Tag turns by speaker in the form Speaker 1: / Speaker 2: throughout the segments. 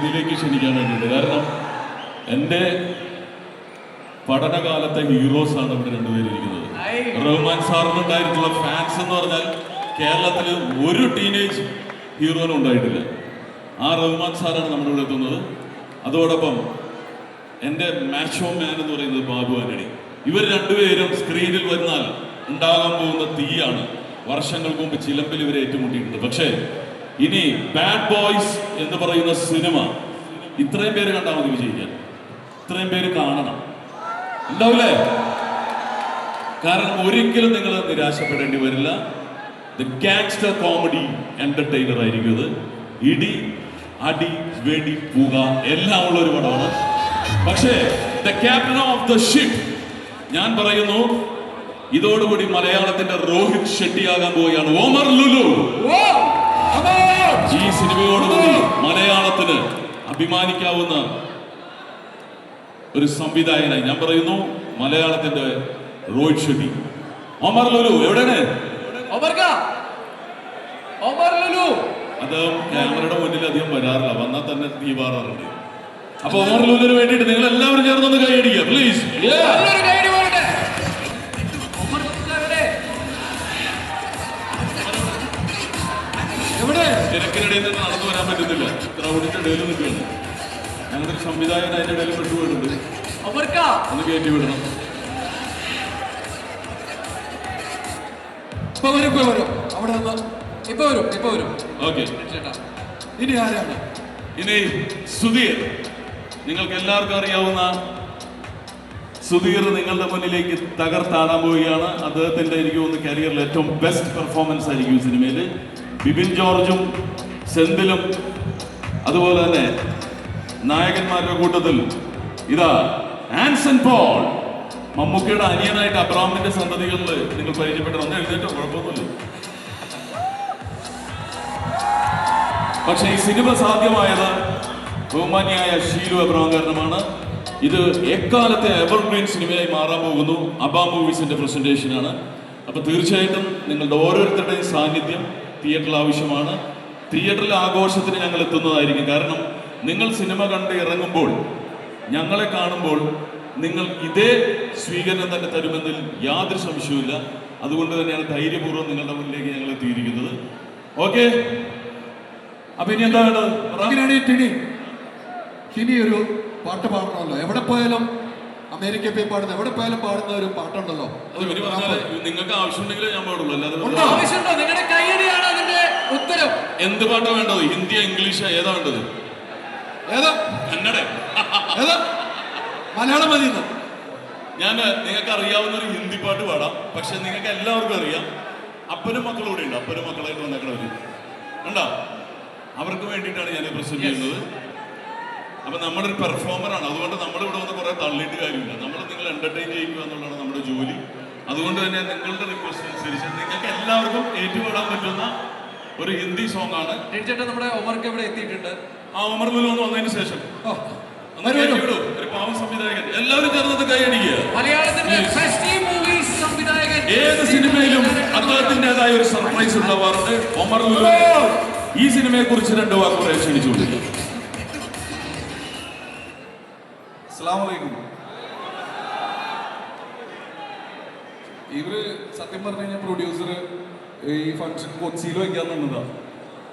Speaker 1: വേദിയിലേക്ക് ക്ഷണിക്കാൻ വേണ്ടിയിട്ട്. കാരണം എന്റെ പഠനകാലത്തെ ഹീറോസ് ആണ് ഇവിടെ രണ്ടുപേരിരിക്കുന്നത്. റഹ്മാൻ സാറിനുണ്ടായിട്ടുള്ള ഫാൻസ് എന്ന് പറഞ്ഞാൽ കേരളത്തിൽ ഒരു ടീനേജ് ഹീറോനും ഉണ്ടായിട്ടില്ല. ആ റഹ്മാൻ സാറാണ് നമ്മുടെ ഇവിടെ എത്തുന്നത്. അതോടൊപ്പം എന്റെ മാച്ചോ മാൻ എന്ന് പറയുന്നത് ബാബു ആന്റണി. ഇവർ രണ്ടുപേരും സ്ക്രീനിൽ വന്നാൽ ഉണ്ടാകാൻ പോകുന്ന തീയാണ് വർഷങ്ങൾക്ക് മുമ്പ് ചിലമ്പിൽ ഇവരെ ഏറ്റുമുട്ടിയിട്ടുണ്ട്. പക്ഷേ ഇനി ബാഡ് ബോയ്സ് എന്ന് പറയുന്ന സിനിമ ഇത്രയും പേര് കണ്ടാൽ മതി വിജയിക്കാൻ ഇത്രയും പേര് കാണണം. ഉണ്ടാവില്ലേ? കാരണം ഒരിക്കലും നിങ്ങൾ നിരാശപ്പെടേണ്ടി വരില്ല. ദ ഗാങ്സ്റ്റർ കോമഡി എന്റർടൈനർ ആയിരിക്കും ഇത്. ഇടി അടി വെടി പുക എല്ലാം ഉള്ള ഒരു പടമാണ്. പക്ഷേ the captain of the ship ഞാൻ പറയുന്നു ഇതോടുകൂടി മലയാളത്തിന്റെ രോഹിത് ഷെട്ടിയാകാൻ പോവുകയാണ്. ഓമർ ലുലു.
Speaker 2: ഓ
Speaker 1: സിനിമയോട് സിനിമയോടുകൂടി മലയാളത്തിന് അഭിമാനിക്കാവുന്ന ഒരു സംവിധായകനായി ഞാൻ പറയുന്നു മലയാളത്തിന്റെ റോഹിത് ഷെട്ടി. ഒമർ ലുലു എവിടെയാണ്?
Speaker 2: അത്
Speaker 1: അദ്ദേഹം ക്യാമറയുടെ മുന്നിൽ അധികം വരാറില്ല വന്നാൽ തന്നെ തീവാറാറുണ്ട് അപ്പൊ ഒമർ ലുലുവിന് വേണ്ടിയിട്ട് നിങ്ങൾ എല്ലാവരും ചേർന്നൊന്ന് കൈയടിക്കുക പ്ലീസ് തിരക്കിനിടയിൽ നിന്ന് നടന്നു വരാൻ പറ്റുന്നില്ല ക്രൗഡിന്റെ ഇടയിൽ നിൽക്കുകയാണ് ഞങ്ങളുടെ സംവിധായകൻ അതിന്റെ ഇടയിൽ പെട്ടുപോയിട്ടുണ്ട് ഒന്ന് കയറ്റി വിടണം.
Speaker 3: ഇപ്പൊ വരും ഇപ്പൊ വരും. അവിടെ നിന്ന്
Speaker 2: ഇപ്പൊ വരും ഇപ്പൊ വരും.
Speaker 1: ഓക്കെ.
Speaker 3: ഇനി ആരാണ്?
Speaker 1: ഇനി സുധീർ. നിങ്ങൾക്ക് എല്ലാവർക്കും അറിയാവുന്ന സുധീർ നിങ്ങളുടെ മുന്നിലേക്ക് തകർത്താടാൻ പോവുകയാണ്. അദ്ദേഹത്തിന്റെ എനിക്ക് തോന്നുന്നു കരിയറിൽ ഏറ്റവും ബെസ്റ്റ് പെർഫോമൻസ് ആയിരിക്കും സിനിമയിൽ ബിപിൻ ജോർജും സെന്തിലും അതുപോലെ തന്നെ നായകന്മാരുടെ കൂട്ടത്തിൽ ഇതാ ആൻസൺ പോൾ. മമ്മൂക്കയുടെ അനിയനായിട്ട് അബ്രാമിന്റെ സന്തതികളിൽ നിങ്ങൾ പരിചയപ്പെട്ട് ഒന്ന് എഴുതിയിട്ട് കുഴപ്പമൊന്നുമില്ല. പക്ഷെ ഈ സിനിമ സാധ്യമായത് ബഹുമാന്യായ ഷീലു അബ്രഹാം കാരണമാണ്. ഇത് എക്കാലത്തെ എവർഗ്രീൻ സിനിമയായി മാറാൻ പോകുന്നു. അബാ മൂവീസിന്റെ പ്രസന്റേഷൻ ആണ് അപ്പൊ തീർച്ചയായിട്ടും നിങ്ങളുടെ ഓരോരുത്തരുടെയും സാന്നിധ്യം തിയേറ്ററിൽ ആവശ്യമാണ്. തിയേറ്ററിൽ ആഘോഷത്തിന് ഞങ്ങൾ എത്തുന്നതായിരിക്കും. കാരണം നിങ്ങൾ സിനിമ കണ്ട് ഇറങ്ങുമ്പോൾ ഞങ്ങളെ കാണുമ്പോൾ നിങ്ങൾ ഇതേ സ്വീകരണം തന്നെ തരുമെന്നതിൽ യാതൊരു സംശയവുമില്ല. അതുകൊണ്ട് തന്നെയാണ് ധൈര്യപൂർവം നിങ്ങളുടെ മുന്നിലേക്ക് ഞങ്ങൾ എത്തിയിരിക്കുന്നത്. ഓക്കെ? അപ്പൊ ഇനി എന്താ
Speaker 3: ടിനി ഒരു പാട്ട് പാടണമല്ലോ. എവിടെ പോയാലും അമേരിക്കയിൽ പോയി പാടുന്ന എവിടെ പോയാലും പാടുന്ന ഒരു പാട്ടുണ്ടല്ലോ.
Speaker 1: അത് ഇവർ പറഞ്ഞാൽ നിങ്ങൾക്ക് ആവശ്യമുണ്ടെങ്കിൽ ഞാൻ പാടുള്ളൂ അല്ലാതെ
Speaker 3: ഉണ്ടോ?
Speaker 2: ആവശ്യമുണ്ടോ? നിങ്ങളുടെ കൈയടിയാണ് അതിന്റെ ഉത്തരം.
Speaker 1: എന്ത് പാട്ടാ വേണ്ടത്? ഹിന്ദി ഇംഗ്ലീഷ് ഏതാ വേണ്ടത്?
Speaker 3: ഏതാ?
Speaker 1: കന്നഡ.
Speaker 3: ഏതാ? മലയാളം മതി
Speaker 1: ഞാൻ നിങ്ങൾക്ക് അറിയാവുന്ന ഒരു ഹിന്ദി പാട്ട് പാടാം. പക്ഷെ നിങ്ങൾക്ക് എല്ലാവർക്കും അറിയാം. അപ്പനും മക്കളും കൂടെ ഉണ്ട്. അപ്പനും മക്കളായിട്ട് വന്നേക്കണവര് കണ്ടോ? അവർക്ക് വേണ്ടിയിട്ടാണ് ഞാൻ പ്രസന്റ് ചെയ്യുന്നത് അപ്പൊ നമ്മളൊരു പെർഫോമർ ആണ്. അതുകൊണ്ട് നമ്മൾ ഇവിടെ വന്ന് കുറെ തള്ളിയിട്ട് കാര്യമില്ല. നമ്മൾ നിങ്ങൾ എന്റർടൈൻ ചെയ്യുക എന്നുള്ളതാണ് നമ്മുടെ ജോലി. അതുകൊണ്ട് തന്നെ നിങ്ങളുടെ റിക്വസ്റ്റ് അനുസരിച്ച് നിങ്ങൾക്ക് എല്ലാവർക്കും ഏറ്റുപാടാൻ പറ്റുന്ന ഒരു ഹിന്ദി സോങ് ആണ്.
Speaker 2: ചേട്ടാ നമ്മുടെ ഒമർക്ക് ഇവിടെ എത്തിയിട്ടുണ്ട്.
Speaker 1: ആ ഉമർലുൽ ഒന്ന് വന്നതിന് ശേഷം. ഒരു പാവം സംവിധായകൻ. എല്ലാവരും ചേർന്നത് കൈയടിക്കുക ഏത് സിനിമയിലും അദ്ദേഹത്തിന്റെതായ ഒരു സർപ്രൈസ് ഉണ്ടാവാറുണ്ട് ഒമർ ലുലു ഈ സിനിമയെ കുറിച്ച് രണ്ട് വാക്കുകളെ ക്ഷണിച്ചുകൊണ്ടിരിക്കും
Speaker 4: അസ്സലാമലൈക്കും. ഇവർ സത്യം പറഞ്ഞു കഴിഞ്ഞാൽ പ്രൊഡ്യൂസർ ഈ ഫംഗ്ഷൻ കൊച്ചിയിൽ വയ്ക്കാൻ നിന്നതാ.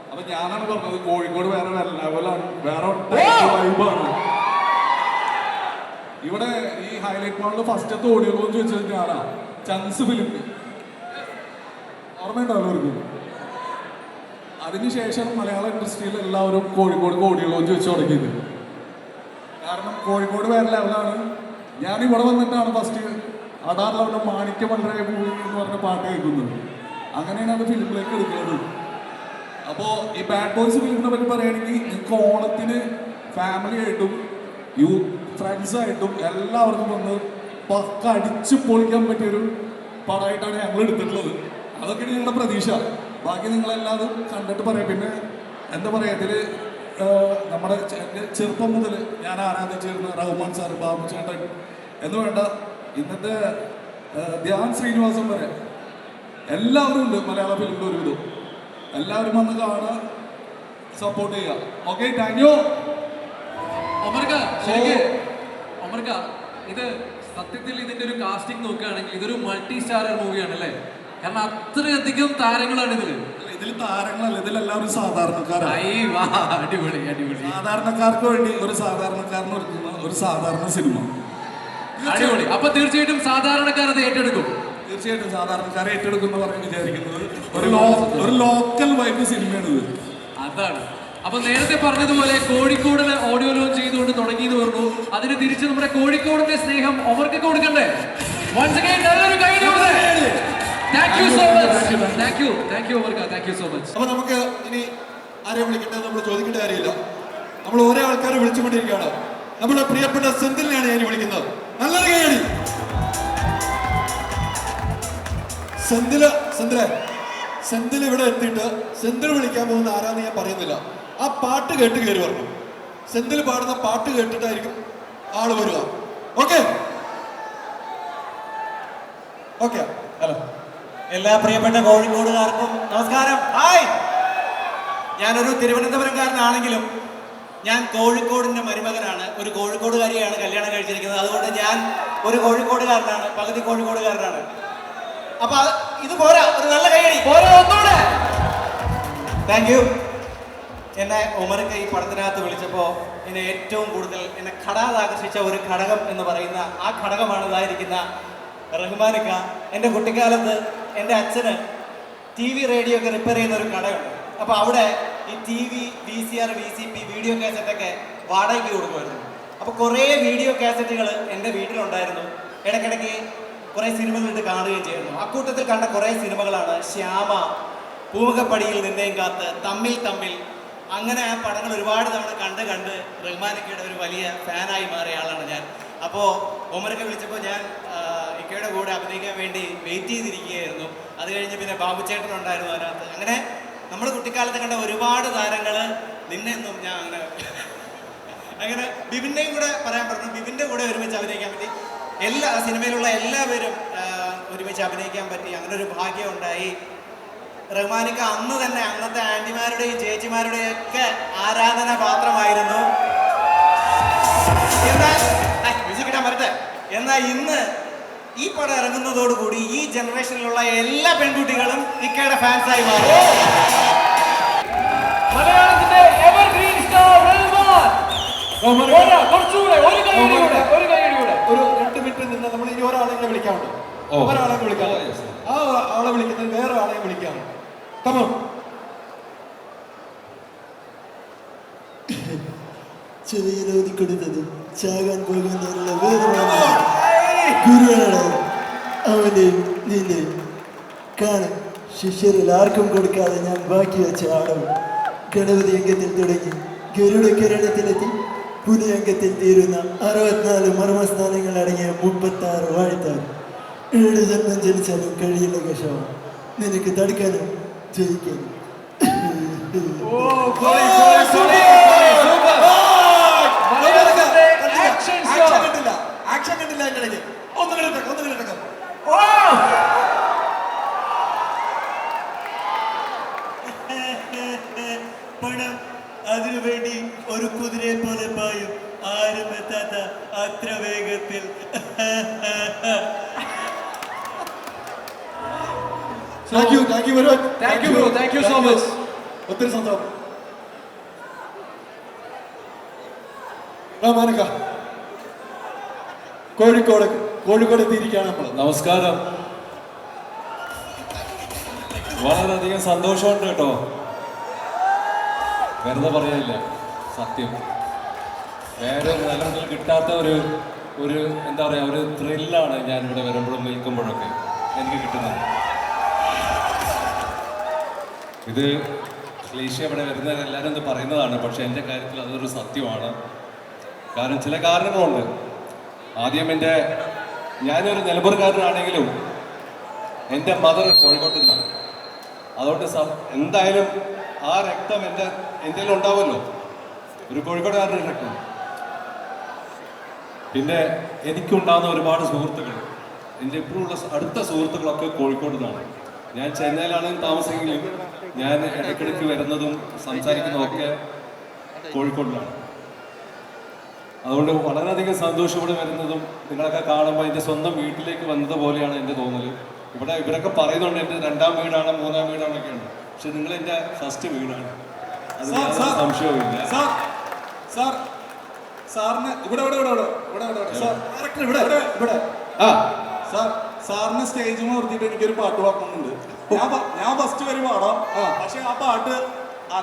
Speaker 4: അപ്പൊ ഞാനാണ് പറഞ്ഞത് കോഴിക്കോട് വേറെ വേറെ ലെവലാണ് വേറെ വൈബാണ് ഇവിടെ ഈ ഹൈലൈറ്റ് മോഡൽ ഫസ്റ്റത്തെ ഓഡിയോ എന്ന് ചോദിച്ചത് ഞാനാ. ചൻസ് ഫിലിം ഓർമ്മയുണ്ടോ എല്ലാവർക്കും? അതിനുശേഷം മലയാള ഇൻഡസ്ട്രിയിൽ എല്ലാവരും കോഴിക്കോട് ഓഡിയോ എന്ന് വെച്ച് തുടങ്ങിയത്. കാരണം കോഴിക്കോട് വേറെ ലെവലാണ്. ഞാൻ ഇവിടെ വന്നിട്ടാണ് ഫസ്റ്റ് അടാർ ലെവലിൽ മാണിക്യ വളരെ ഭൂമി എന്ന് പറഞ്ഞ പാട്ട് കേൾക്കുന്നത്. അങ്ങനെയാണ് അത് ഫിലിമിലേക്ക് എടുക്കുന്നത്. അപ്പോൾ ഈ ബാഡ് ബോയ്സ് ഫിലിമിനെ പറ്റി പറയുകയാണെങ്കിൽ നിങ്ങൾക്ക് ഓണത്തിന് ഫാമിലി ആയിട്ടും യൂത്ത് ഫ്രണ്ട്സായിട്ടും എല്ലാവർക്കും വന്ന് പക്ക അടിച്ചു പൊളിക്കാൻ പറ്റിയൊരു പടമായിട്ടാണ് ഞങ്ങൾ എടുത്തിട്ടുള്ളത്. അതൊക്കെയാണ് ഞങ്ങളുടെ പ്രതീക്ഷ. ബാക്കി നിങ്ങളെല്ലാതും കണ്ടിട്ട് പറയാം. പിന്നെ എന്താ പറയുക ഇതിൽ നമ്മുടെ ചെറുപ്പം മുതൽ ഞാൻ ആരാധിച്ചിരുന്ന റഹ്മാൻ സാർ ബാബു ചേട്ടൻ. എന്ന് വേണ്ട ഇന്നത്തെ ധ്യാൻ ശ്രീനിവാസൻ വരെ. എല്ലാവരും ഉണ്ട് മലയാള ഒരു വിധം എല്ലാവരും വന്ന് കാണുക സപ്പോർട്ട് ചെയ്യുക. ഓക്കെ താങ്ക് യു
Speaker 2: ഒമർക്ക ഇത് സത്യത്തിൽ ഇതിന്റെ ഒരു കാസ്റ്റിംഗ് നോക്കുകയാണെങ്കിൽ ഇതൊരു മൾട്ടി സ്റ്റാറർ മൂവിയാണ് അല്ലേ കാരണം അത്രയധികം താരങ്ങളാണ് ഇതിൽ.
Speaker 4: ഇതിൽ താരങ്ങളല്ല ഇതിലെല്ലാവരും സാധാരണക്കാരാണ്.
Speaker 2: ഐ വാ അടിപൊളി അടിപൊളി.
Speaker 4: സാധാരണക്കാർക്ക് വേണ്ടി ഒരു സാധാരണക്കാരന് ഒരുക്കുന്ന ഒരു സാധാരണ സിനിമ.
Speaker 2: അടിപൊളി. അപ്പൊ തീർച്ചയായിട്ടും സാധാരണക്കാർ അത് ഏറ്റെടുക്കും.
Speaker 4: തീർച്ചയായിട്ടും സാധാരണക്കാരെ ഏറ്റെടുക്കുന്ന പറഞ്ഞ് വിചാരിക്കുന്നത് ഒരു ലോ ഒരു ലോക്കൽ വൈബ് സിനിമയാണ് ഇത്.
Speaker 2: അതാണ്. അപ്പൊ നേരത്തെ പറഞ്ഞതുപോലെ കോഴിക്കോടിന് ഓഡിയോ ലോഞ്ച് ചെയ്തുകൊണ്ട് തുടങ്ങിയെന്ന് പറഞ്ഞു. അതിന് തിരിച്ച് നമ്മുടെ കോഴിക്കോടിന്റെ സ്നേഹം അവർക്ക് കൊടുക്കണ്ടേ? വൺസ് അഗൈൻ നല്ലൊരു കൈ thank you so much thank you thank you അവർക്ക thank you so much
Speaker 3: അപ്പൊ നമുക്ക് ഇനി ആരെ വിളിക്കേണ്ടത് നമ്മൾ ചോദിക്കേണ്ട കാര്യമില്ല. നമ്മൾ ഓരോ ആൾക്കാരെ വിളിച്ചുകൊണ്ടിരിക്കുകയാണ്. നമ്മുടെ പ്രിയപ്പെട്ട സെന്തിലിനെയാണ് ഞാൻ വിളിക്കുന്നത്. നല്ലൊരു കൈയടി. സെന്തിൽ സെന്തിലെ സെന്തിൽ ഇവിടെ എത്തിയിട്ട് സെന്തിൽ വിളിക്കാൻ പോകുന്ന ആരാന്ന് ഞാൻ പറയുന്നില്ല. ആ പാട്ട് കേട്ട് കയറി വരണം. സെന്തിൽ പാടുന്ന പാട്ട് കേട്ടിട്ടായിരിക്കും ആൾ വരിക. ഓക്കെ? ഓക്കെ.
Speaker 5: ഹലോ. എല്ലാ പ്രിയപ്പെട്ട കോഴിക്കോടുകാർക്കും നമസ്കാരം. ഹായ്! ഞാനൊരു തിരുവനന്തപുരംകാരനാണെങ്കിലും ഞാൻ കോഴിക്കോടിന്റെ മരുമകനാണ്. ഒരു കോഴിക്കോടുകാരിയാണ് കല്യാണം കഴിച്ചിരിക്കുന്നത്. അതുകൊണ്ട് ഞാൻ ഒരു കോഴിക്കോടുകാരനാണ് പകുതി കോഴിക്കോടുകാരനാണ്. അപ്പൊ ഇത് പോരാ ഒരു നല്ല കൈയടി. പോരാ ഒന്നുകൂടെ താങ്ക് യു എന്നെ ഉമർക്ക് ഈ പടത്തിനകത്ത് വിളിച്ചപ്പോൾ എന്നെ ഏറ്റവും കൂടുതൽ എന്നെ ഘടാതാകർഷിച്ച ഒരു ഘടകം എന്ന് പറയുന്ന ആ ഘടകമാണ് ഇതായിരിക്കുന്ന റഹ്മാനിക്ക എന്റെ കുട്ടിക്കാലത്ത് എന്റെ അച്ഛന് ടി വി റേഡിയോ ഒക്കെ റിപ്പയർ ചെയ്യുന്ന ഒരു കടയുണ്ട്. അപ്പോൾ അവിടെ ഈ T V V C R V C P video കാസറ്റൊക്കെ വാടകയ്ക്ക് കൊടുക്കുമായിരുന്നു. അപ്പോൾ കുറേ വീഡിയോ കാസറ്റുകൾ എന്റെ വീട്ടിലുണ്ടായിരുന്നു. ഇടയ്ക്കിടയ്ക്ക് കുറേ സിനിമകൾ ഇട്ട് കാണുകയും ചെയ്യുന്നു. അക്കൂട്ടത്തിൽ കണ്ട കുറേ സിനിമകളാണ് ശ്യാമ പൂമുഖപ്പടിയിൽ നിന്നെയും കാത്ത് തമ്മിൽ തമ്മിൽ. അങ്ങനെ ആ പടങ്ങൾ ഒരുപാട് തവണ കണ്ട് കണ്ട് റഹ്മാനക്കയുടെ ഒരു വലിയ ഫാനായി മാറിയ ആളാണ് ഞാൻ. അപ്പോൾ ഒമരൊക്കെ വിളിച്ചപ്പോൾ ഞാൻ ആ, ഇക്കയുടെ കൂടെ അഭിനയിക്കാൻ വേണ്ടി വെയിറ്റ് ചെയ്തിരിക്കുകയായിരുന്നു അത് കഴിഞ്ഞ് പിന്നെ ബാബുച്ചേട്ടൻ ഉണ്ടായിരുന്നു അതിനകത്ത് അങ്ങനെ നമ്മൾ കുട്ടിക്കാലത്ത് കണ്ട ഒരുപാട് താരങ്ങൾ നിന്നെന്നും ഞാൻ അങ്ങനെ അങ്ങനെ ബിബിന്റെയും കൂടെ പറയാൻ പറഞ്ഞു ബിബിന്റെ കൂടെ ഒരുമിച്ച് അഭിനയിക്കാൻ പറ്റി എല്ലാ സിനിമയിലുള്ള എല്ലാവരും ഒരുമിച്ച് അഭിനയിക്കാൻ പറ്റി അങ്ങനെ ഒരു ഭാഗ്യം ഉണ്ടായി റഹ്മാനിക്ക അന്ന് തന്നെ അന്നത്തെ ആന്റിമാരുടെയും ചേച്ചിമാരുടെയും ഒക്കെ ആരാധന പാത്രമായിരുന്നു എന്നാൽ എന്നാൽ ഇന്ന് ഈ പടം ഇറങ്ങുന്നതോടുകൂടി ഈ ജനറേഷനിലുള്ള എല്ലാ പെൺകുട്ടികളും നിക്കയുടെ ഫാൻസായി മാറും.
Speaker 2: മലയാളത്തിന്റെ എവർഗ്രീൻ സ്റ്റാർ റഹ്മാൻ. പോരാ, കുറച്ചുകൂടെ ഒരു കൂടെ ഒരു കൈയടി കൂടെ
Speaker 3: ഒരു രണ്ട് മിനിറ്റ് നിന്ന് നമ്മൾ ഇനി ഒരാളെ
Speaker 1: ഓ.
Speaker 3: ഒരാളെ വിളിക്കാം. ആ ആളെ വിളിക്കുന്നത് വേറെ ആളെ വിളിക്കാം. തമോ
Speaker 6: ചെറിയ കൊടുത്തത് ചാകാൻ പോകുന്നതിനുള്ള വേദമാണ് ഗുരുവാണ് അവന് നിന്നെ കാണും ശിഷ്യരിൽ ആർക്കും കൊടുക്കാതെ ഞാൻ ബാക്കി വെച്ച ആടം ഗണപതി അംഗത്തിൽ തുടങ്ങി. ഗരുഡ കിരണത്തിലെത്തി പുതിയ അംഗത്തിൽ തീരുന്ന അറുപത്തിനാല് മർമ്മസ്ഥാനങ്ങൾ അടങ്ങിയ മുപ്പത്തി ആറ് വാഴ്ത്താൻ. ഏഴ് ജന്മം ജനിച്ചാലും കഴിയില്ല കഷമാണ് നിനക്ക് തടുക്കാനും ജയിക്കാനും
Speaker 2: ആക്ഷൻ സ്റ്റാർ
Speaker 3: ആക്ഷൻ കണ്ടില്ല ആക്ഷൻ കണ്ടില്ല അതിന്റെ ഇടയ്ക്ക് ഒന്ന് കിടക്കാം ഒന്ന് കിടക്കാം
Speaker 6: പണം അതിനുവേണ്ടി ഒരു കുതിരയെ പോലെ പായും ആരും എത്താത്ത അത്ര വേഗത്തിൽ
Speaker 3: thank you thank you very much
Speaker 2: Thank you, bro. Thank you so much.
Speaker 3: ഒത്തിരി സന്തോഷം. കോഴിക്കോട് കോഴിക്കോട് എത്തിയിരിക്കുകയാണ് നമ്മൾ.
Speaker 7: നമസ്കാരം. വളരെയധികം സന്തോഷമുണ്ട് കേട്ടോ. വെറുതെ പറയാനില്ല. സത്യം. വേറെ നിലവിൽ കിട്ടാത്ത ഒരു ഒരു എന്താ പറയുക ഒരു ത്രില്ലാണ് ഞാനിവിടെ വരുമ്പോഴും നിൽക്കുമ്പോഴൊക്കെ എനിക്ക് കിട്ടുന്നത്. ഇത് ക്ലീശ ഇവിടെ വരുന്നത് എല്ലാവരും ഇത് പറയുന്നതാണ് പക്ഷെ എന്റെ കാര്യത്തിൽ അതൊരു സത്യമാണ്. കാരണം ചില കാരണങ്ങളുണ്ട്. ആദ്യം എന്റെ ഞാനൊരു നിലമ്പൂർക്കാരനാണെങ്കിലും എന്റെ മദർ കോഴിക്കോട്ടിൽ നിന്നാണ് അതുകൊണ്ട് എന്തായാലും ആ രക്തം എന്റെ എന്റെ ഉണ്ടാവുമല്ലോ ഒരു കോഴിക്കോട്ടുകാരുടെ രക്തം. പിന്നെ എനിക്കുണ്ടാകുന്ന ഒരുപാട് സുഹൃത്തുക്കൾ. എന്റെ ഇപ്പോഴുള്ള അടുത്ത സുഹൃത്തുക്കളൊക്കെ കോഴിക്കോട് നിന്നാണ് ഞാൻ ചെന്നൈയിലാണ് താമസിക്കുകയും ഞാൻ ഇടയ്ക്കിടയ്ക്ക് വരുന്നതും സംസാരിക്കുന്നതും ഒക്കെ കോഴിക്കോടിലാണ്. അതുകൊണ്ട് വളരെയധികം സന്തോഷത്തോടെ വരുന്നതും നിങ്ങളൊക്കെ കാണുമ്പോൾ എന്റെ സ്വന്തം വീട്ടിലേക്ക് വന്നത് പോലെയാണ് എന്റെ തോന്നൽ ഇവിടെ ഇവരൊക്കെ പറയുന്നുണ്ട് എന്റെ രണ്ടാം വീടാണ് മൂന്നാം വീടാണൊക്കെയാണ് പക്ഷെ നിങ്ങൾ എന്റെ ഫസ്റ്റ് വീടാണ്. സംശയവും
Speaker 4: ഇല്ല
Speaker 7: യാതൊരു
Speaker 4: സാർ.
Speaker 7: സംശയവുമില്ല.
Speaker 4: Sir sir. സാറിന് ഇവിടെ ഇവിടെ ഇവിടെ ഇവിടെ ഇവിടെ ഇവിടെ ഇവിടെ. സാർ
Speaker 3: ഡയറക്ടർ ഇവിടെ? ഇവിടെ
Speaker 7: ആ.
Speaker 4: സാർ സാറിന് സ്റ്റേജ് നിർത്തിയിട്ട് എനിക്കൊരു പാട്ട് പാടണമെന്നുണ്ട് ഞാൻ ഫസ്റ്റ് വരെ പാടാം. പക്ഷെ ആ പാട്ട്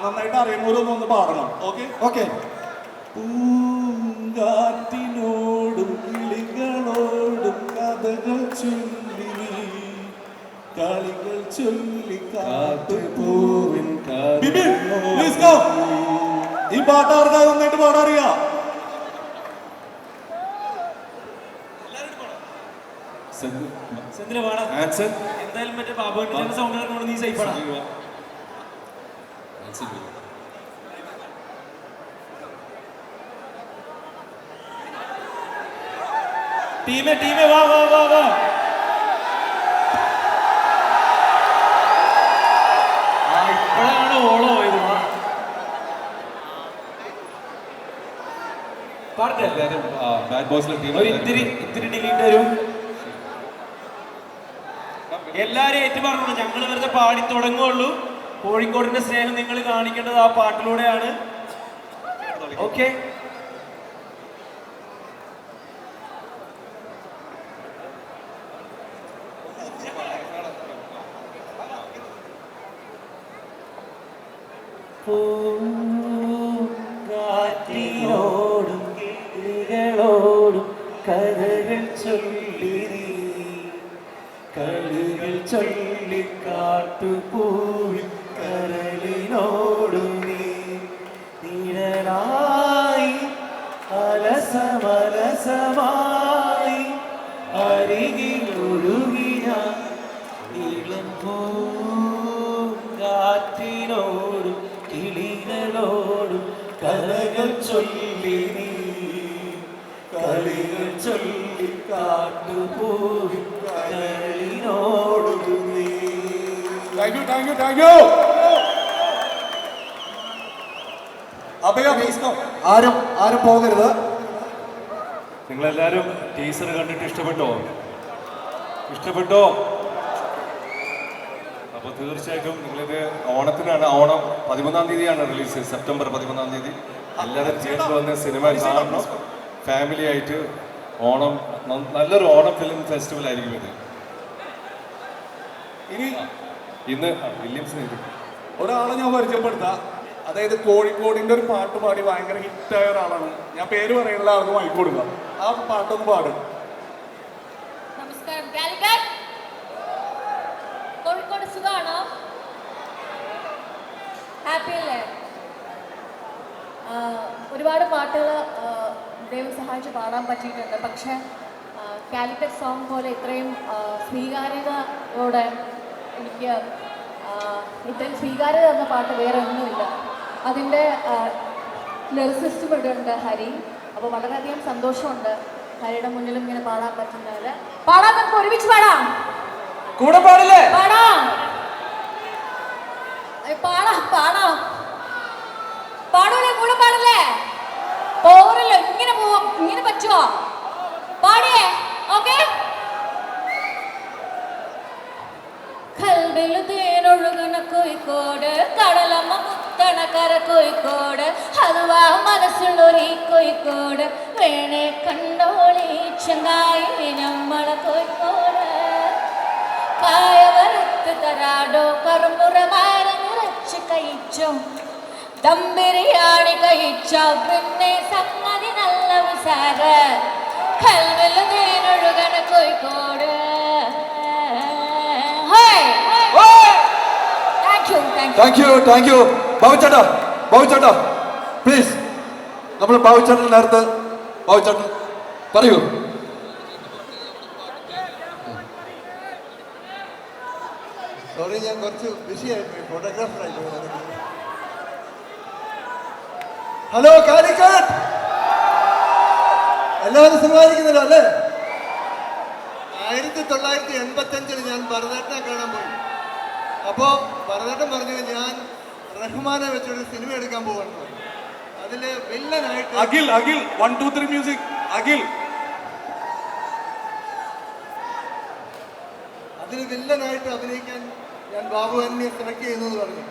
Speaker 4: നന്നായിട്ട് അറിയുന്നവരൊന്നും ഒന്ന് പാടണം. ഓക്കെ?
Speaker 3: ഓക്കെ.
Speaker 4: പൂങ്കാറ്റിനോടും കിളികളോടും കഥകൾ ചൊല്ലി കളികൾ ചൊല്ലി കാട്ടുപൂവിൻ come. ഈ പാട്ട് ആർക്കാ നന്നായിട്ട് പാടാറിയാ
Speaker 8: സെന്തിൽ പാടാം
Speaker 7: ആൻസർ
Speaker 8: എന്തായാലും മറ്റേ ബാബുവിന്റെ സൗണ്ട് കൊണ്ട് നീ സേഫ് ആണ് ടീമേ ടീമേ വാ വാ വാ വാ. ഇപ്പോഴാണ് ഓളം പോയത്. പാടട്ടെ.
Speaker 7: എല്ലാവരും ബോയ്സിലെ ടീം
Speaker 8: ഇത്തിരി ഇത്തിരി ഡിലീറ്റ് വരും എല്ലാരും ഏറ്റു പറഞ്ഞു ഞങ്ങൾ വെറുതെ പാടി തുടങ്ങുള്ളൂ കോഴിക്കോടിന്റെ സ്നേഹം നിങ്ങൾ കാണിക്കേണ്ടത് ആ പാട്ടിലൂടെയാണ്. Okay
Speaker 4: thank you thank you thank you. Abhaya
Speaker 3: ആരും ആരും പോകരുത്.
Speaker 7: നിങ്ങളെല്ലാവരും ടീസർ കണ്ടിട്ട് ഇഷ്ടപ്പെട്ടോ? ഇഷ്ടപ്പെട്ടോ? അപ്പോൾ തീർച്ചയായിട്ടും നിങ്ങളിത് ഓണത്തിനാണ് ഓണം പതിമൂന്നാം തീയതിയാണ് റിലീസ് സെപ്റ്റംബർ പതിമൂന്നാം തീയതി. എല്ലാവരും തിയേറ്ററിൽ വന്ന് സിനിമ കാണണം. ഫാമിലി ആയിട്ട് ഓണം നല്ലൊരു ഓണം ഫിലിം ഫെസ്റ്റിവൽ ആയിരിക്കും ഇത്.
Speaker 4: ഇനി
Speaker 7: ഇന്ന് വില്യംസ്
Speaker 4: ഒരാളെ ഞാൻ പരിചയപ്പെടുത്താം. അതായത് കോഴിക്കോടിന്റെ ഒരു പാട്ട് പാടി ഭയങ്കര ഹിറ്റായ ഒരാളാണ്. ഞാൻ പേര് പറയുന്നത് ആൾക്ക് മൈക്ക് കൊടുക്കാം. ആ പാട്ടൊന്ന് പാടും.
Speaker 9: കോഴിക്കോട് ഹാപ്പി ഒരുപാട് പാട്ടുകൾ ദൈവം സഹായിച്ച് പാടാൻ പറ്റിയിട്ടുണ്ട്. പക്ഷേ കാലിക്കറ്റ് സോങ് പോലെ ഇത്രയും സ്വീകാര്യതയോടെ എനിക്ക് ഇത്രയും സ്വീകാര്യത തന്ന പാട്ട് വേറെ ഒന്നുമില്ല. അതിന്റെ ലിറിസിസ്റ്റും ഇവിടെ ഉണ്ട് ഹരി. അപ്പോൾ വളരെയധികം സന്തോഷമുണ്ട് ഹരിയുടെ മുന്നിലും ഇങ്ങനെ പാടാൻ പറ്റുന്നതിൽ. പാടാൻ നമുക്ക് ഒരുമിച്ച് പാടാം.
Speaker 8: കൂടെ പാടില്ലേ?
Speaker 9: പാടാം. പാടാം പാടാം. പാടൂലേ കൂടെ പാടില്ലേ? പോരല്ലോ ഇങ്ങനെ പോവാം ഇങ്ങനെ പറ്റുമോ പാടിയേ ഓക്കെ? കൽവിൽ തേനൊഴുകണ കോഴിക്കോട് കടലമ്മ മുത്തണ കര കോഴിക്കോട് അതുവാ മനസ്സുള്ളൊരു കോഴിക്കോട് വേണേ കണ്ടോളി ചങ്ങായി നമ്മളെ കോഴിക്കോട്. കായവരത്ത് തരാടോ കറുമുറ നിറച്ച് കഴിച്ചോ ദം ബിരിയാണി കഴിച്ചോ പിന്നെ സംഗതി നല്ല വിസാര കൽവിൽ തേനൊഴുകണ Kozhikode Hey! Thank you
Speaker 3: thank you ബാബുച്ചേട്ടാ ബാബുച്ചേട്ടാ പ്ലീസ് നമ്മൾ ബാബുച്ചേട്ടൻ നേരത്തെ ബാബുച്ചേട്ടൻ പറയൂ.
Speaker 6: സോറി ഞാൻ കുറച്ച് ബിസിയായിപ്പോയി ഫോട്ടോഗ്രാഫറായിപ്പോയി ഹലോ കാലിക്കറ്റ് എല്ലാവരും സുഖമായിരിക്കുന്നല്ലോ അല്ലേ? ആയിരത്തി തൊള്ളായിരത്തി എൺപത്തി അഞ്ചിൽ ഞാൻ ഭരതനാട്യം കാണാൻ പോയി. അപ്പോൾ ഭരതനാട്യം പറഞ്ഞു ഞാൻ റഹ്മാനെ വെച്ചൊരു സിനിമ എടുക്കാൻ പോവാണ്. അതിൽ വില്ലനായിട്ട്
Speaker 4: Akhil Akhil one two three music Akhil.
Speaker 6: അതിൽ വില്ലനായിട്ട് അഭിനയിക്കാൻ ഞാൻ ബാബു എന്നെ സെലക്ട് ചെയ്യുന്നു എന്ന് പറഞ്ഞു.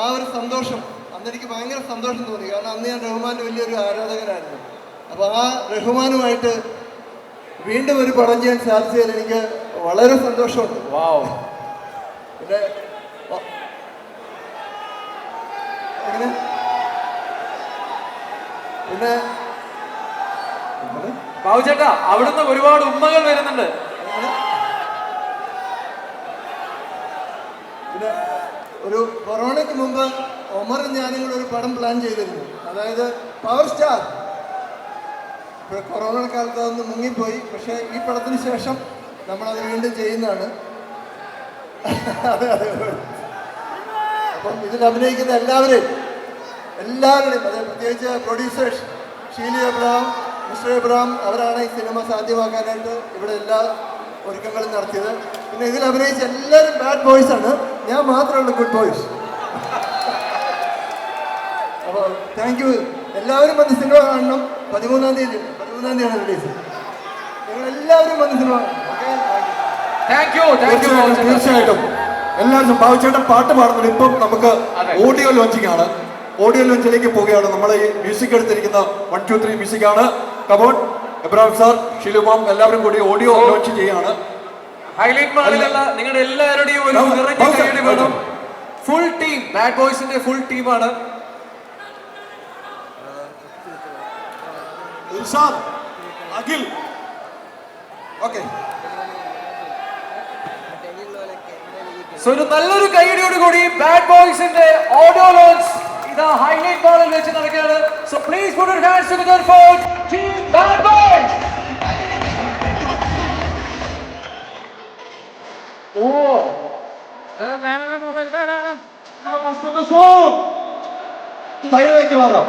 Speaker 6: ആ ഒരു സന്തോഷം അന്ന് എനിക്ക് ഭയങ്കര സന്തോഷം തോന്നി. കാരണം അന്ന് ഞാൻ റഹ്മാന്റെ വലിയൊരു ആരാധകനായിരുന്നു. അപ്പോൾ ആ റഹ്മാനുമായിട്ട് വീണ്ടും ഒരു പടം ചെയ്യാൻ സാധിച്ചതിൽ എനിക്ക് വളരെ സന്തോഷമുണ്ട്.
Speaker 2: വാവ്
Speaker 6: എങ്ങനെ പിന്നെ എങ്ങനെ?
Speaker 2: അവിടുന്ന് ഒരുപാട് ഉമ്മകൾ വരുന്നുണ്ട്.
Speaker 6: പിന്നെ ഒരു കൊറോണയ്ക്ക് മുമ്പ് ഒമറും ഞാനും കൂടെ ഒരു പടം പ്ലാൻ ചെയ്തിരുന്നു. അതായത് പവർ സ്റ്റാർ കൊറോണ കാലത്ത് അതൊന്ന് മുങ്ങിപ്പോയി. പക്ഷേ ഈ പടത്തിന് ശേഷം നമ്മളത് വീണ്ടും ചെയ്യുന്നതാണ്. അപ്പം ഇതിൽ അഭിനയിക്കുന്ന എല്ലാവരെയും എല്ലാവരുടെയും അതായത് പ്രത്യേകിച്ച് producers Sheeli Abraham mister Abraham അവരാണ് ഈ സിനിമ സാധ്യമാക്കാനായിട്ട് ഇവിടെ എല്ലാ ഒരുക്കങ്ങളും നടത്തിയത്. പിന്നെ ഇതിൽ അഭിനയിച്ച എല്ലാവരും ബാഡ് ബോയ്സ് ആണ്. ഞാൻ മാത്രമുള്ള ഗുഡ് ബോയ്സ് അപ്പോൾ താങ്ക് യു എല്ലാവരും വന്ന് സിനിമ കാണണം. പതിമൂന്നാം തീയതി പതിമൂന്നാം തീയതിയാണ് റിലീസ് നിങ്ങൾ എല്ലാവരും വന്ന് സിനിമ കാണണം okay
Speaker 2: thank you thank you
Speaker 3: തീർച്ചയായിട്ടും തീർച്ചയായിട്ടും. എല്ലാവരും ബാബുച്ചേട്ടൻ പാട്ട് പാടുന്നത് ഇപ്പം നമുക്ക്. ഓഡിയോ ലോഞ്ചിങ് ആണ്. ഓഡിയോ ലോഞ്ചിലേക്ക് പോവുകയാണ്. നമ്മൾ ഈ മ്യൂസിക് എടുത്തിരിക്കുന്ന വൺ ടു ത്രീ മ്യൂസിക് ആണ്. കബോൺ എബ്രാഹിം സാർ ഷിലുമാം എല്ലാവരും കൂടി ഓഡിയോ ലോഞ്ച് ചെയ്യാണ്.
Speaker 2: ഹൈലൈറ്റ് മാളിലുള്ള നിങ്ങളുടെ എല്ലാവരുടെയും ഒരു
Speaker 3: ബാബു,
Speaker 2: നിറഞ്ഞ
Speaker 3: ബാബു സാർ,
Speaker 2: കൈയടി
Speaker 3: ബാബു
Speaker 2: വേണം ഫുൾ ടീം ബാഡ് ബോയ്സിന്റെ ഫുൾ ടീമാണ്
Speaker 3: അഖിൽ. ഓക്കെ
Speaker 2: സോ ഒരു നല്ലൊരു കൈയടിയോട് കൂടി ബാഡ് ബോയ്സിന്റെ ഓഡിയോ ലോഞ്ച് ഇതാ ഹൈലൈറ്റ് മാളിൽ വെച്ച് നടക്കുകയാണ്. So please put your hands together for team bad boys oh.
Speaker 3: സൈഡിലേക്ക് മാറാം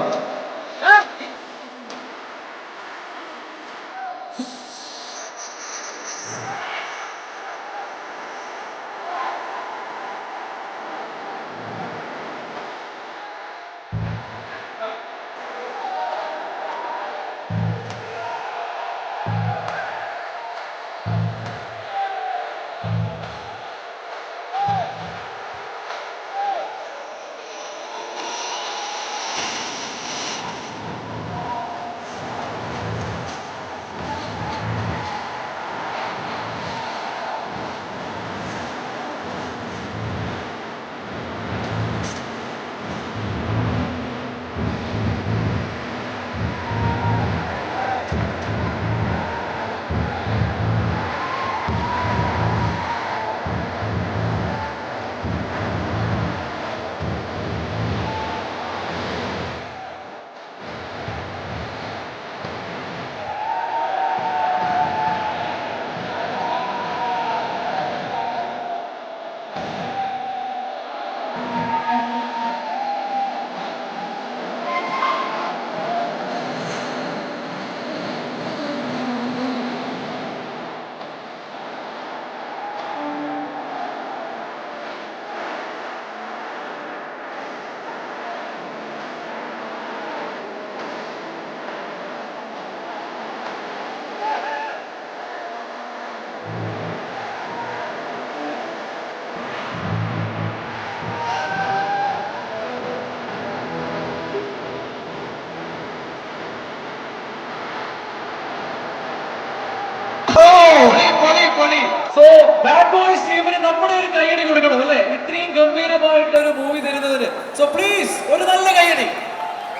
Speaker 2: കൊടുക്കണം അല്ലേ? ഇത്രയും ഗംഭീരമായിട്ട് ഒരു മൂവി തരുന്നതിന്. സോ പ്ലീസ് ഒരു നല്ല കൈയടി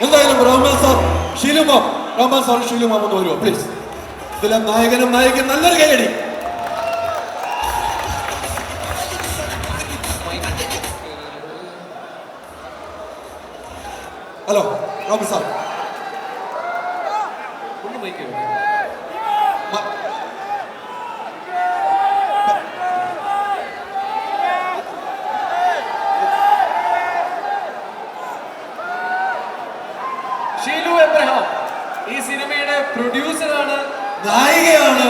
Speaker 3: എന്തായാലും റഹ്മാൻ സാർ ഷിലുമാം റഹ്മാൻ സാർ ഷിലുമാം ഒന്ന് വരുമോ പ്ലീസ് ഇതിലെ നായകനും നായകൻ നല്ലൊരു കൈയടി ഹലോ റോമൻ സാർ.
Speaker 2: ഒന്ന് മൈക്ക്
Speaker 3: മ-
Speaker 2: പ്രൊഡ്യൂസറാണ്
Speaker 3: നായികയാണ്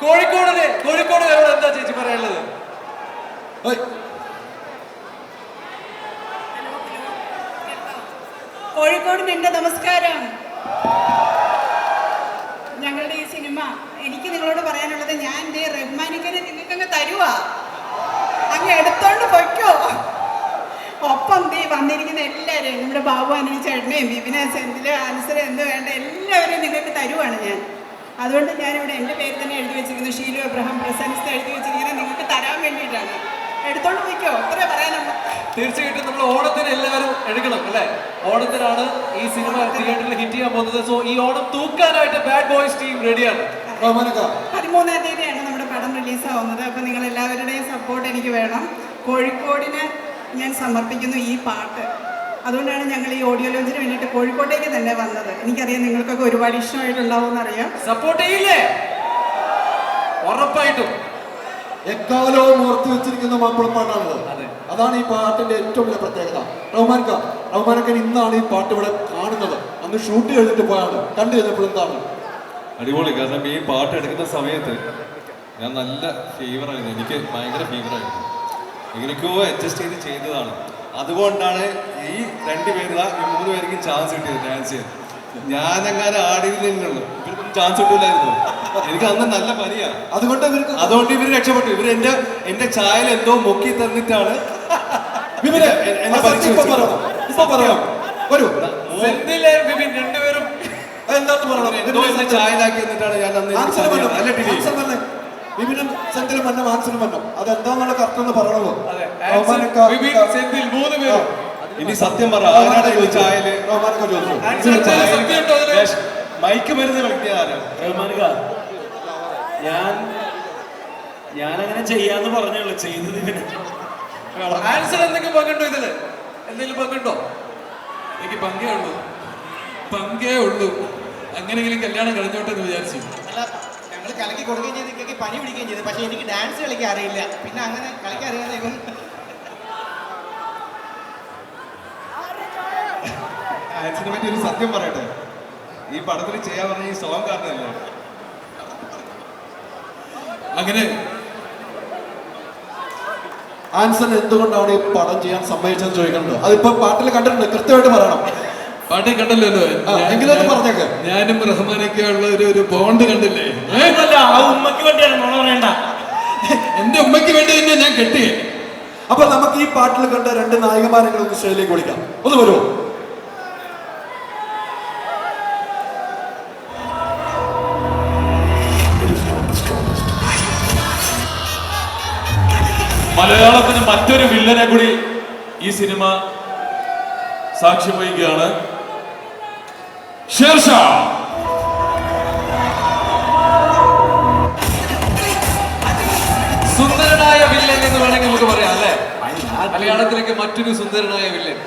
Speaker 2: കോഴിക്കോടിലെ കോഴിക്കോടുകാരോട് എന്താ ചേച്ചി പറയാനുള്ളത്
Speaker 3: ഹേയ്,
Speaker 10: കോഴിക്കോടിന് നമസ്കാരം. ഞങ്ങളുടെ ഈ സിനിമ എനിക്ക് നിങ്ങളോട് പറയാനുള്ളത് ഞാൻ എന്റെ റഹ്മാനിക്കനെ നിങ്ങൾക്കങ്ങ് തരുവാ. അങ്ങ് എടുത്തോണ്ട് പൊയ്ക്കോ. ഒപ്പം ദേ വന്നിരിക്കുന്ന എല്ലാവരെയും നമ്മുടെ ബാബു അനിൽ ചേട്ടനെയും വിപിന സെന്തിൽ ആൻസർ എന്ത് വേണ്ട എല്ലാവരെയും നിങ്ങൾക്ക് തരുവാണ് ഞാൻ. അതുകൊണ്ട് ഞാനിവിടെ എന്റെ പേര് തന്നെ എഴുതി വെച്ചിരിക്കുന്നു. ഷീലു അബ്രഹാം പ്രസൻസ് എഴുതി വെച്ചിരിക്കുന്നത് നിങ്ങൾക്ക് തരാൻ വേണ്ടിയിട്ടാണ്. എടുത്തോണ്ട് പോയിക്കോ. അത്രേ പറയാനുള്ളൂ.
Speaker 2: തീർച്ചയായിട്ടും നമ്മൾ ഓണത്തിന് എല്ലാവരും എടുക്കണം അല്ലേ? ഓണത്തിനാണ് ഈ സിനിമ തിയേറ്ററിൽ ഹിറ്റ് ചെയ്യാൻ പോകുന്നത്. സോ ഈ ഓണം തൂക്കാനായിട്ട് ബാഡ് ബോയ്സ് ടീം റെഡിയാണ്
Speaker 10: പതിമൂന്നാം തീയതിയാണ് നമ്മുടെ പടം റിലീസാവുന്നത് അപ്പൊ നിങ്ങൾ എല്ലാവരുടെയും സപ്പോർട്ട് എനിക്ക് വേണം. കോഴിക്കോടിന് ഞാൻ സമർപ്പിക്കുന്നു ഈ പാട്ട്. അതുകൊണ്ടാണ് ഞങ്ങൾ ഈ ഓഡിയോ ലോഞ്ചിന് വേണ്ടിയിട്ട് കോഴിക്കോട്ടേക്ക് തന്നെ വന്നത്. എനിക്കറിയാം നിങ്ങൾക്കൊക്കെ ഒരുപാട് ഇഷ്ടമായിട്ടുണ്ടാവും എന്നറിയാം
Speaker 2: സപ്പോർട്ട് ചെയ്യില്ലേ? ഉറപ്പായിട്ടും.
Speaker 3: എക്കാലവും ഓർത്തു വെച്ചിരിക്കുന്ന മാപ്പിളപ്പാട്ടാണത്
Speaker 2: അതെ.
Speaker 3: അതാണ് ഈ പാട്ടിന്റെ ഏറ്റവും വലിയ പ്രത്യേകത. റഹ്മാൻ ഖാൻ റഹ്മാൻ ഖാൻ ഇന്നാണ് ഈ പാട്ട് ഇവിടെ കാണുന്നത്. അന്ന് ഷൂട്ട് ചെയ്തിട്ട് പോയാണ്. കണ്ടു കഴിഞ്ഞപ്പോൾ എന്താണ്?
Speaker 7: അടിപൊളി. കാരണം ഈ പാട്ട് എടുക്കുന്ന സമയത്ത് ഞാൻ നല്ല ഫീവറായിരുന്നു എനിക്ക് ഭയങ്കര ഫീവറായിരുന്നു എങ്ങനെയൊക്കെയോ അഡ്ജസ്റ്റ് ചെയ്ത് ചെയ്തതാണ്. അതുകൊണ്ടാണ് ഈ രണ്ട് പേര് ദാ ഈ മൂന്ന് പേർക്കും ചാൻസ് കിട്ടിയത് ഡാൻസ് ചെയ്യാൻ. ഞാനെങ്ങാനും ആടിയിരുന്നുള്ളൂ ഇവർക്കും ചാൻസ് കിട്ടൂലായിരുന്നു. എനിക്ക് അന്ന് നല്ല പനിയാ.
Speaker 3: അതുകൊണ്ട് ഇവർ
Speaker 7: അതുകൊണ്ട് ഇവർ രക്ഷപ്പെട്ടു. ഇവർ എന്റെ എന്റെ ചായൽ എന്തോ മുക്കി തന്നിട്ടാണ്
Speaker 3: വിപിനെ,
Speaker 7: എന്നെ-
Speaker 3: ഇപ്പൊ
Speaker 7: പരിശോധിച്ചത്.
Speaker 3: പറയണം. ഇപ്പൊ പറയാം വരൂ.
Speaker 2: സെന്തിലെ ബിബിൻ രണ്ടുപേരും
Speaker 3: എന്താന്ന് പറയണം?
Speaker 7: എന്തോ എന്നെ ചായലാക്കി എന്നിട്ടാണ് ഞാൻ അന്ന് എനിക്ക്
Speaker 3: ആൻസർ
Speaker 7: പനിയാ.
Speaker 3: വരണം.
Speaker 7: നല്ല ഡിലേ
Speaker 3: ആൻസർ വരണേ. വിപിനും സെന്തിലും വരണം ആൻസർ വരണം അതെന്താന്നുള്ള കറക്റ്റ് ഒന്ന് പറയണല്ലോ
Speaker 7: ഇനി സത്യം പറ ആരാണ് ഈ ചായൽ?
Speaker 3: റഹ്മാനക്ക ചോദിച്ചു
Speaker 7: മൈക്ക് മരുന്ന് കളിക്കുക
Speaker 8: ഞാൻ ഞാനങ്ങനെ ചെയ്യാന്ന് പറഞ്ഞുള്ളൂ ചെയ്തത് ഇവന്
Speaker 2: ആൻസർ എന്തെങ്കിലും പങ്കുണ്ടോ ഇതിൽ എന്തെങ്കിലും പങ്കുണ്ടോ
Speaker 11: എനിക്ക് പങ്കേ ഉള്ളൂ പങ്കേ ഉള്ളൂ അങ്ങനെയെങ്കിലും കല്യാണം കളഞ്ഞോട്ടെ എന്ന് വിചാരിച്ചു
Speaker 5: അല്ല ഞങ്ങൾ കലക്കി കൊടുക്കുകയും ചെയ്ത് നിങ്ങൾക്ക് പനി പിടിക്കുകയും ചെയ്തു പക്ഷേ എനിക്ക് ഡാൻസ് കളിക്കാൻ അറിയില്ല പിന്നെ അങ്ങനെ കളിക്കാൻ അറിയാതെ ഇവൻ
Speaker 7: ആൻസിനെ പറ്റി ഒരു സത്യം പറയട്ടെ ഈ പടത്തിൽ ചെയ്യാൻ പറഞ്ഞ ഈ സോങ് കാരണല്ലേ
Speaker 11: അങ്ങനെ
Speaker 3: ആൻസർ എന്തുകൊണ്ടാണ് ഈ പടം ചെയ്യാൻ സമ്മതിച്ചെന്ന് ചോദിക്കണ്ടോ അതിപ്പോ പാട്ടിൽ കണ്ടിട്ടുണ്ട് കൃത്യമായിട്ട് പറയണം.
Speaker 11: പാട്ടിൽ കണ്ടല്ലോ
Speaker 3: എങ്കിലും പറഞ്ഞേക്ക്.
Speaker 11: ഞാനും റഹ്മാനൊക്കെ ഉള്ള ഒരു ഒരു ബോണ്ട് കണ്ടില്ലേ?
Speaker 8: ഉമ്മക്ക് വേണ്ടിയാണ് പറയണ്ട.
Speaker 11: എന്റെ ഉമ്മയ്ക്ക് വേണ്ടി തന്നെ ഞാൻ കെട്ടിയേ.
Speaker 3: അപ്പൊ നമുക്ക് ഈ പാട്ടിൽ കണ്ട രണ്ട് നായകമാരെങ്കിലും ഒന്ന് സ്റ്റേജിലേക്ക് വിളിക്കാം. ഒന്ന് വരുമോ
Speaker 1: മറ്റൊരു വില്ലനെ കൂടി ഈ സിനിമ സാക്ഷ്യം വഹിക്കുകയാണ്. ഷേർഷാ.
Speaker 2: സുന്ദരനായ വില്ലൻ എന്ന് വേണമെങ്കിൽ നമുക്ക് പറയാം അല്ലേ? മലയാളത്തിലേക്ക് മറ്റൊരു സുന്ദരനായ വില്ലൻ.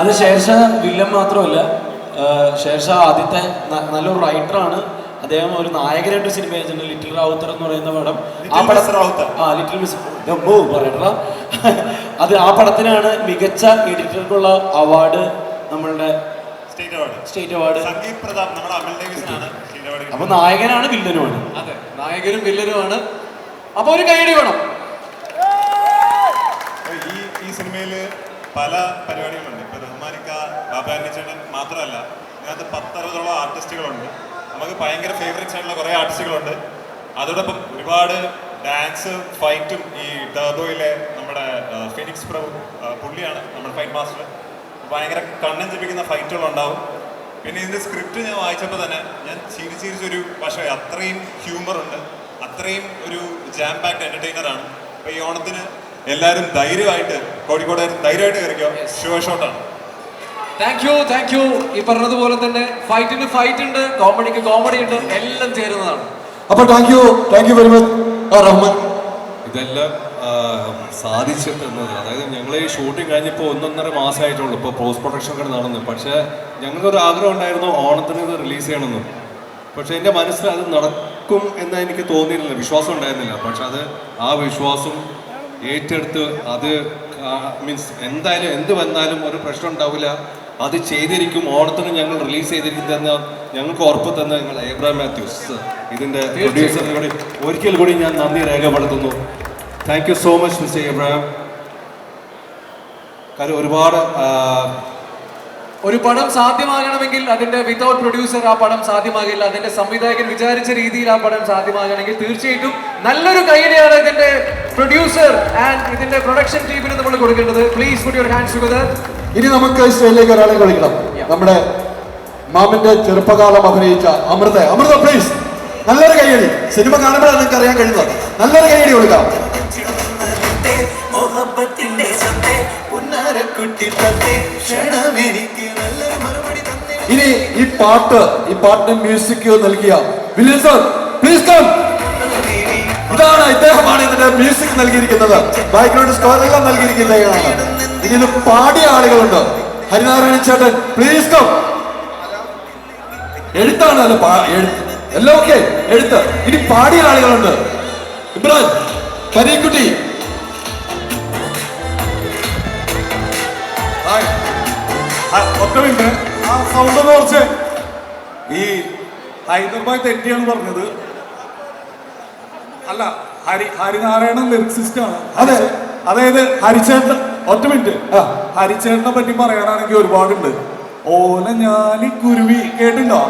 Speaker 8: അത് ഷേർഷാ വില്ലൻ മാത്രമല്ല ഷേർഷാ ആദ്യത്തെ നല്ലൊരു റൈറ്ററാണ് അദ്ദേഹം ഒരു നായകനായിട്ട് സിനിമ ചെയ്തിട്ടുണ്ട്. ലിറ്റിൽ റാവുത്തർ എന്ന് പറയുന്ന പടം. ആ പടം ആ ലിറ്റിൽ മിസ് ഗംഭു പറയട്ട അത് ആ പടത്തിനാണ് മികച്ച എഡിറ്റർക്കുള്ള അവാർഡ് നമ്മളുടെ
Speaker 12: state award
Speaker 8: state award
Speaker 12: Sangeeth Prathap നമ്മുടെ അമൽ ഡേവിസിനാണ്
Speaker 8: അപ്പൊ നായകനാണ് വില്ലനുമാണ്.
Speaker 2: അതെ നായകനും വില്ലനുമാണ്. അപ്പൊ ഒരു കൈയടി വേണം.
Speaker 12: ഈ ഈ സിനിമയിൽ പല പരിപാടികളുണ്ട്. ഇപ്പൊ റഹ്മാനിക്ക ബാബാനിച്ചേട്ടൻ മാത്രമല്ല ഇതിനകത്ത് പത്തറുപതോളം ആർട്ടിസ്റ്റുകളുണ്ട് നമുക്ക് ഭയങ്കര ഫേവറേറ്റ്സ് ആയിട്ടുള്ള കുറേ ആർട്ടിസ്റ്റുകളുണ്ട് അതോടൊപ്പം ഒരുപാട് ഡാൻസ് ഫൈറ്റും ഈ ടർബോയിലെ നമ്മുടെ ഫിനിക്സ് പ്രഭു പുള്ളിയാണ് നമ്മുടെ ഫൈറ്റ് മാസ്റ്റർ ഭയങ്കര കണ്ണൻ ജപിക്കുന്ന ഫൈറ്റുകളുണ്ടാവും പിന്നെ ഇതിന്റെ സ്ക്രിപ്റ്റ് ഞാൻ വായിച്ചപ്പോൾ തന്നെ ഞാൻ ചിരിച്ച് ചിരിച്ചൊരു പക്ഷേ അത്രയും ഹ്യൂമറുണ്ട് അത്രയും ഒരു ജാം പാക്ഡ് എന്റർടൈനറാണ് അപ്പോൾ അപ്പൊ ഈ ഓണത്തിന് എല്ലാവരും ധൈര്യമായിട്ട് കോഴിക്കോട് ധൈര്യമായിട്ട് കയറിക്കോ? ഷോ ഷോട്ടാണ്
Speaker 2: താങ്ക് യു താങ്ക് യു ഈ പറഞ്ഞതുപോലെ തന്നെ ഫൈറ്റിന് ഫൈറ്റ് ഉണ്ട് കോമഡിക്ക് കോമഡി ഉണ്ട് എല്ലാം ചേരുന്നതാണ്.
Speaker 3: അപ്പൊ thank you thank you very much Rahman.
Speaker 7: ഇതെല്ലാം സാധിച്ചിട്ടുണ്ട് അതായത് ഞങ്ങൾ ഈ ഷൂട്ടിംഗ് കഴിഞ്ഞപ്പോൾ ഒന്നൊന്നര മാസമായിട്ടുള്ളൂ ഇപ്പോൾ പോസ്റ്റ് പ്രൊഡക്ഷൻ ഒക്കെ നടന്നു. പക്ഷേ ഞങ്ങൾക്കൊരു ആഗ്രഹം ഉണ്ടായിരുന്നു ഓണത്തിന് ഇത് റിലീസ് ചെയ്യണമെന്ന്. പക്ഷേ എന്റെ മനസ്സിൽ അത് നടക്കും എന്ന് എനിക്ക് തോന്നിയിരുന്നില്ല. വിശ്വാസം ഉണ്ടായിരുന്നില്ല. പക്ഷെ അത് ആ വിശ്വാസം ഏറ്റെടുത്ത് അത് മീൻസ് എന്തായാലും എന്ത് വന്നാലും ഒരു പ്രശ്നം ഉണ്ടാവില്ല. അത് ചെയ്തിരിക്കും ഓണത്തിന് ഞങ്ങൾ റിലീസ് ചെയ്തിരിക്കും തന്ന ഞങ്ങൾക്ക് ഉറപ്പ് തന്ന ഞങ്ങൾ ഏബ്രാം മാത്യൂസ് ഇതിന്റെ പ്രൊഡ്യൂസറിന് കൂടി ഒരിക്കൽ കൂടി ഞാൻ നന്ദി രേഖപ്പെടുത്തുന്നു. Thank you so much mister Abraham കാര്യം ഒരുപാട്
Speaker 2: ഒരു പടം സാധ്യമാകണമെങ്കിൽ അതിന്റെ വിതൗട്ട് പ്രൊഡ്യൂസർ ആ പടം സാധ്യമാകില്ല. അതിന്റെ സംവിധായകൻ വിചാരിച്ച രീതിയിൽ ആ പടം സാധ്യമാകണമെങ്കിൽ തീർച്ചയായിട്ടും നല്ലൊരു കൈയടിയാണ് ഇതിന്റെ പ്രൊഡ്യൂസർ ആൻഡ് ഇതിന്റെ പ്രൊഡക്ഷൻ ടീമിന് നമ്മൾ കൊടുക്കേണ്ടത്. Please put your hands together
Speaker 3: ഇനി നമുക്ക് സ്റ്റേജിലേക്ക് ഒരാളെ കളിക്കണം. നമ്മുടെ മാമിന്റെ ചെറുപ്പകാലം അഭിനയിച്ച അമൃത. അമൃത പ്ലീസ് നല്ലൊരു കൈയടി സിനിമ കാണുമ്പോഴാണ് നിങ്ങൾക്ക് അറിയാൻ കഴിയുന്നത്. നല്ലൊരു കൈയടി കൊടുക്കാം. ഇനി ഈ പാട്ട് ഈ പാട്ടിന് മ്യൂസിക് നൽകിയ വില്യം സർ പ്ലീസ് കം ഇതാണ് ഇദ്ദേഹമാണ് ഇതിന്റെ മ്യൂസിക് നൽകിയിരിക്കുന്നത്. ബാക്ക്ഗ്രൗണ്ട് സ്കോർ എല്ലാം നൽകിയിരിക്കുന്നതാണ് ഇതിൽ പാടിയ ആളുകളുണ്ട്. ഹരിനാരായണ ചേട്ടൻ പ്ലീസ് കം എഴുത്താണ് എല്ലാം ഓക്കെ എഴുത്ത്. ഇനി പാടിയ ആളുകളുണ്ട്. ഇബ്രാൻ കരീക്കുട്ടി.
Speaker 4: ഒക്കെ ആ, സൗണ്ട് കുറച്ച് ഈ ഹൈദരാബാദ് തെറ്റിയാണ് പറഞ്ഞത്. അല്ല ഹരി ഹരിനാരായണൻ ലിറിക്സിസ്റ്റ് ആണ്.
Speaker 3: അതെ.
Speaker 4: അതായത് ഹരിചേട്ടൻ. ഒറ്റ മിനിറ്റ് ഹരിചേട്ടനെ പറ്റി പറയാനാണെങ്കിൽ ഒരുപാടുണ്ട്. ഓല ഞാലി കുരുവി കേട്ടുണ്ടോ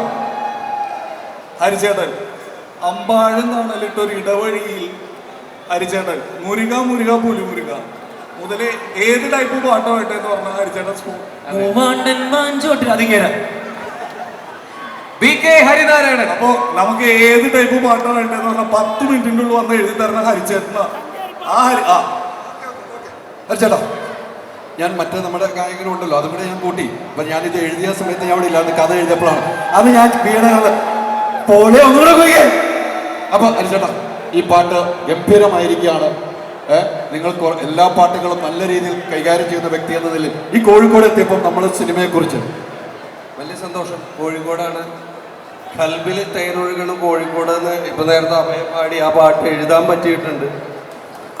Speaker 4: ഹരിചേട്ടൻ. അമ്പാഴം തണലിട്ടൊരു ഇടവഴിയിൽ ഹരിചേട്ടൻ. മുരുക മുരുക പുലി മുരുക മുതലേ ഏത് ടൈപ്പ് പാട്ടോ വേട്ടെ എന്ന് പറഞ്ഞാൽ ഹരിചേട്ടൻ സ്കൂൾ
Speaker 8: മൂവാണ്ടൻ അതിങ്ങനെ
Speaker 2: കെ ഹരിനാരായണൻ.
Speaker 4: അപ്പോ നമുക്ക് ഏത് ടൈപ്പ് പാട്ടാണ് വേണ്ടതെന്ന് പറഞ്ഞാൽ പത്ത് മിനിറ്റിന്റെ ഉള്ളിൽ വന്ന് എഴുതി തരണ ഹരിചേട്ടന. ആ ഹരി ആ.
Speaker 3: ചേട്ടാ ഞാൻ മറ്റേ നമ്മുടെ ഗായകനുണ്ടല്ലോ അതും കൂടെ ഞാൻ കൂട്ടി. അപ്പൊ ഇത് എഴുതിയ സമയത്ത് ഞാൻ അവിടെ ഇല്ലാണ്ട് കഥ എഴുതിയപ്പോഴാണ്. അത് ഞാൻ വീണകൾ പോലെ ഒന്നുകൂടെ പോയി അപ്പൊ ചേട്ടാ ഈ പാട്ട് ഗംഭീരമായിരിക്കുകയാണ്. ഏഹ് നിങ്ങൾ എല്ലാ പാട്ടുകളും നല്ല രീതിയിൽ കൈകാര്യം ചെയ്യുന്ന വ്യക്തി എന്ന നിലയിൽ ഈ കോഴിക്കോട് എത്തിയപ്പോൾ നമ്മുടെ സിനിമയെ കുറിച്ച്
Speaker 7: വലിയ സന്തോഷം. കോഴിക്കോടാണ് കൽബിൽ തേനൊഴുകണം കോഴിക്കോട് എന്ന് ഇപ്പൊ നേരത്തെ അഭയം പാടി ആ പാട്ട് എഴുതാൻ പറ്റിയിട്ടുണ്ട്.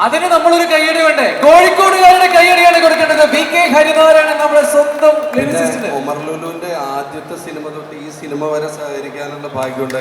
Speaker 2: അതിന് നമ്മളൊരു കൈയടി വേണ്ടേ? കോഴിക്കോടുകാരുടെ കൈയടിയാണ് കൊടുക്കേണ്ടത്. വി കെ ഹരിനാരായണൻ നമ്മുടെ സ്വന്തം
Speaker 7: ഒമർ ലുലുവിന്റെ ആദ്യത്തെ സിനിമ തൊട്ട് ഈ സിനിമ വരെ സഹകരിക്കാനുള്ള ഭാഗ്യം